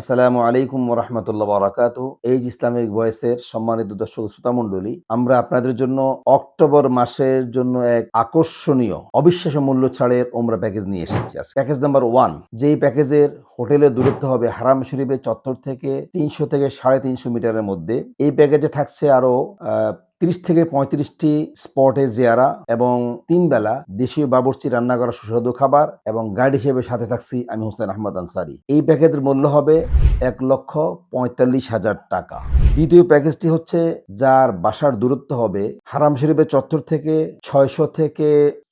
আসসালামু আলাইকুম রহমতুল্লাহ বারাকাত। Age Islamic ভয়েসের সম্মানিত দর্শক শ্রোতা মণ্ডলী, আমরা আপনাদের জন্য অক্টোবর মাসের জন্য এক আকর্ষণীয়, অবিশ্বাস্য মূল্য ছাড়ের ওমরা প্যাকেজ নিয়ে এসেছি প্যাকেজ নাম্বার ওয়ান, যেই প্যাকেজের হোটেলের দূরত্ব হবে হারাম শরীফের চত্বর থেকে তিনশো থেকে সাড়ে তিনশো মিটারের মধ্যে, এই প্যাকেজে থাকছে আরও তিরিশ থেকে পঁয়ত্রিশটি স্পটে জেয়ারা এবং তিন বেলা দেশীয় বাবরচি রান্না করা সুস্বাদু খাবার এবং গাইড হিসেবে সাথে থাকছি আমি হোসেন আহমদ আনসারি। এই প্যাকেজের মূল্য হবে এক লক্ষ পঁয়তাল্লিশ হাজার টাকা। দ্বিতীয় প্যাকেজটি হচ্ছে, যার বাসার দূরত্ব হবে হারাম শরীফের চত্বর থেকে ছয়শো থেকে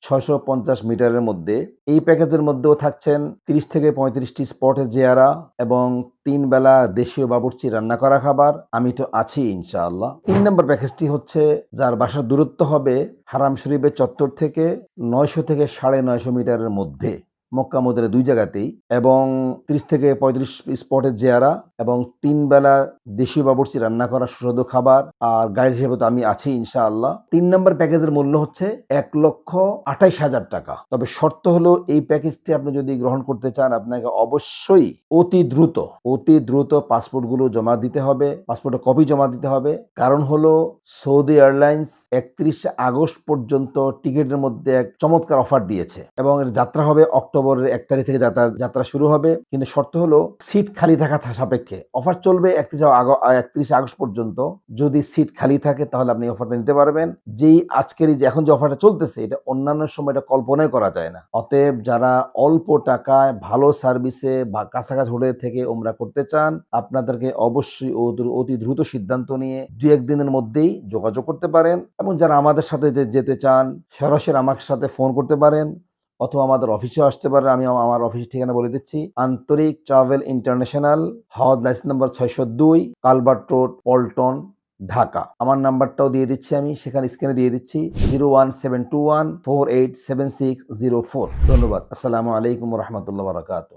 ছয়শো পঞ্চাশ মিটারের মধ্যে। এই প্যাকেজের মধ্যেও থাকছেন তিরিশ থেকে পঁয়ত্রিশটি স্পটের জেয়ারা এবং তিন বেলা দেশীয় বাবুর্চি রান্না করা খাবার। আমি তো আছি, ইনশাআল্লাহ। তিন নম্বর প্যাকেজটি হচ্ছে, যার বাসার দূরত্ব হবে হারাম শরীফের চত্বর থেকে নয়শো থেকে সাড়ে নয়শো মিটারের মধ্যে। মক্কা মদিনা দুই জায়গাতেই এবং ত্রিশ থেকে পঁয়ত্রিশ স্পটের জেয়ারা এবং তিন বেলা দেশীয় বাবুর্চি রান্না করা সুস্বাদু খাবার আর গাইড হিসেবে তো আমি আছি, ইনশাআল্লাহ। তিন নম্বর প্যাকেজের মূল্য হচ্ছে এক লক্ষ আঠাইশ হাজার টাকা। তবে শর্ত হলো এই প্যাকেজটি আপনি যদি গ্রহণ করতে চান, আপনাকে অবশ্যই অতি দ্রুত অতি দ্রুত পাসপোর্টগুলো জমা দিতে হবে, পাসপোর্টের কপি জমা দিতে হবে। কারণ হলো সৌদি এয়ারলাইন্স একত্রিশ আগস্ট পর্যন্ত টিকিটের মধ্যে এক চমৎকার অফার দিয়েছে এবং এর যাত্রা হবে অক্টোবরের এক তারিখ থেকে যাত্রা যাত্রা শুরু হবে। কিন্তু শর্ত হলো, সিট খালি থাকা সাপেক্ষে। অফার চলবে একত্রিশ একত্রিশ আগস্ট পর্যন্ত। যদি সিট খালি থাকে, তাহলে আপনি অফারটা নিতে পারবেন। যেই আজকের এই যে, এখন যে অফারটা চলতেছে, এটা অন্যান্য সময় এটা কল্পনাই করা যায় না। অতএব যারা অল্প টাকায় ভালো সার্ভিসে বা কাছাকাছি হোটেল থেকে ওমরা করতে চান, আপনাদেরকে অবশ্যই অতি- দ্রুত সিদ্ধান্ত নিয়ে দু একদিনের মধ্যেই যোগাযোগ করতে পারেন। এবং যারা আমাদের সাথে যেতে চান, সরাসরি আমার সাথে ফোন করতে পারেন। অথবা আমাদের অফিসে আসতে পারে, আমি আমার অফিসের ঠিকানা বলে দিচ্ছি। আন্তরিক ট্রাভেল ইন্টারন্যাশনাল হাওয়াজ লাইসেন্স নাম্বার ছয়শো দুই, কালবার্ট রোড, পল্টন, ঢাকা। আমার নাম্বারটাও দিয়ে দিচ্ছি আমি, সেখানে স্ক্রিনে দিয়ে দিচ্ছি। Zero one seven two one four eight seven six zero four ধন্যবাদ। আসসালামু আলাইকুম রহমতুল্লাহ বারাকাত